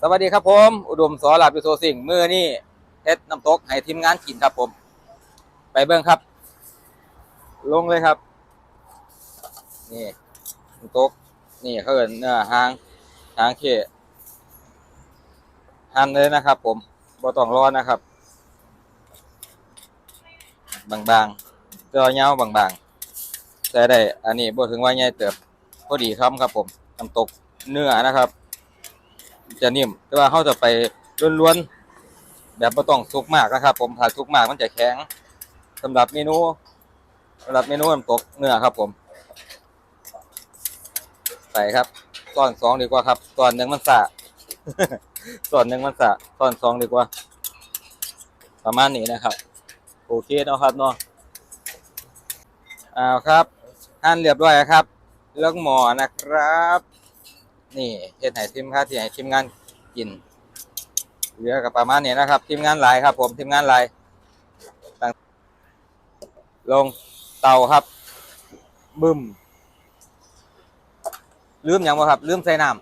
สวัสดีครับผม อุดมสอลาบิโซสิงมือนี่เฮ็ดน้ำตกให้ทีมงานกินครับผม ไปเบิ่งครับ ลงเลยครับ นี่น้ำตก นี่เขาเอินเนื้อหางหางเขหั่นเลยนะครับ ผมบ่ต้องร้อนนะครับ บางๆเจอเงาบางๆแต่ได้ อันนี้บ่ถึงว่าใหญ่เติบพอดีครับครับผมน้ำตกเนื้อนะครับ จะนิ่ม แต่ว่าเขาจะไปล้วนๆแบบไม่ต้องสุกมากนะครับ ผมถ้าสุกมากมันจะแข็งสำหรับเมนูสำหรับเมนูน้ำตกเนื้อครับ ผม ใส่ครับตอนสองดีกว่าครับตอนหนึ่งมันสะตอนหนึ่งมันสะตอนสองดีกว่า ประมาณนี้นะครับ โอเคเนาะครับเนาะอ้าวครับหั่นเรียบร้อยครับเลือกหมอนะครับ นี่เฮ็ดให้ทีมครับที่ให้ทีมงานกินเหลือกับประมาณนี้นะครับ ทีมงานหลายครับ ผมทีมงานหลายตั้งลงเตาครับ บึ้มลืมหยังบ่ครับลืมใส่น้ำ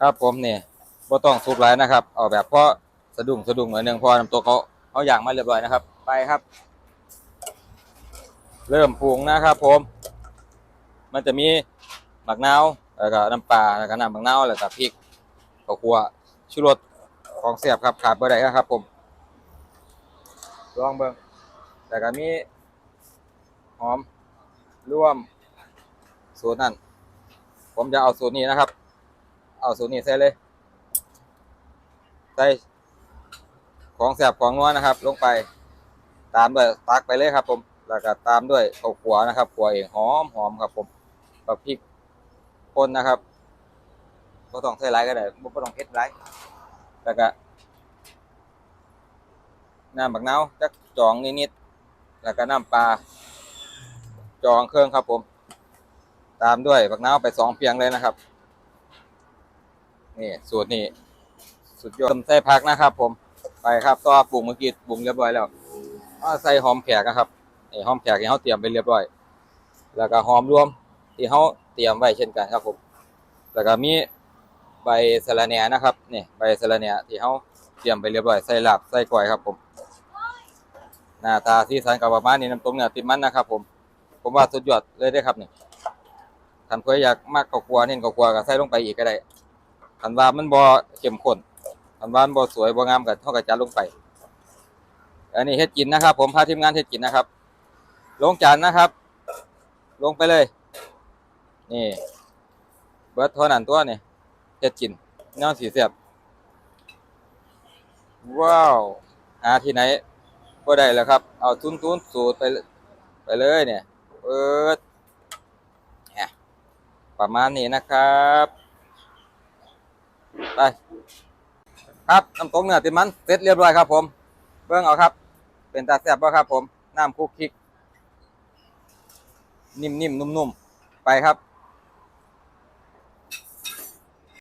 ครับผมนี่บ่ต้องสุกหลายนะครับ เอาแบบพอสะดุ้งสะดุ้งหน่อยหนึงพอน้ำตัวเขาเอาอย่างมาเรียบร้อยนะครับ ไปครับ เริ่มปรุงนะครับผม มันจะมีหมักนาวแล้วก็น้ำปลาแล้วก็น้ำหมักนาวแล้วก็พริกข้าวคั่วชูรสของเสียบครับขาดบ่ได้ครับ ผมลองเบิ่งแล้วก็มีหอมร่วมสูตรนั่นผมจะเอาสูตรนี้นะครับ เอาสูตรนี้ใส่เลยใส่ของแสบของนัวนะครับ ลงไปตามด้วยตักไปเลยครับ ผมแล้วก็ตามด้วยข้าวคั่วนะครับคั่วเองหอมหอมครับผม กับพริกป่นนะครับบ่ต้องใส่หลายก็ได้บ่ต้องเผ็ดหลายแล้วก็น้ำบักนาวจักจองนิดๆแล้วก็น้ำปลาจองเครื่องครับผม ตามด้วยบักนาวไปสองเพียงเลยนะครับนี่สูตรนี้สุดยอดใส่ผักนะครับผมไปครับต่อปรุงเมื่อกี้ปรุงเรียบร้อยแล้วใส่หอมแขกนะครับนี่หอมแขกที่เขาเตรียมไปเรียบร้อย แล้วก็หอมรวม ที่เขาเตรียมไว้เช่นกันครับผม แล้วก็มีใบสะระแหน่นะครับนี่ใบสะระแหน่ที่เขาเตรียมไปเรียบร้อยใส่ลาบใส่ก้อยครับผมหน้าตาที่สันกับประมาณนี้น้ำต้มเนื้อติดมันนะครับ ผม ผมว่าสุดยอดเลยได้ครับนี่ท่านผู้ใดอยากมากข้าวคั่วเน้นข้าวคั่วก็ใส่ลงไปอีกก็ได้คันว่ามันบ่เข้มข้นคันว่ามันบ่สวยบ่งามก็เท่ากับจัดลงไป อันนี้เฮ็ดกินนะครับ ผมพาทีมงานเฮ็ดกินนะครับ ลงจานนะครับ ลงไปเลย นี่เบิร์ดเท่านั้นตัวนี่เฮ็ดกินน้ำสีเสียบว้าวหาที่ไหนก็ได้แล้วครับ เอาทุนทุนสูตรไปไปเลยเนี่ยเปิดเนี่ยประมาณนี้นะครับไปครับน้ำตกเนื้อติมันเสร็จเรียบร้อยครับ ผม เบิ่งเอาครับ เป็นตาแซ่บบ่ครับ ผมน้ำคุกคิก นิ่มๆนุ่มๆไปครับ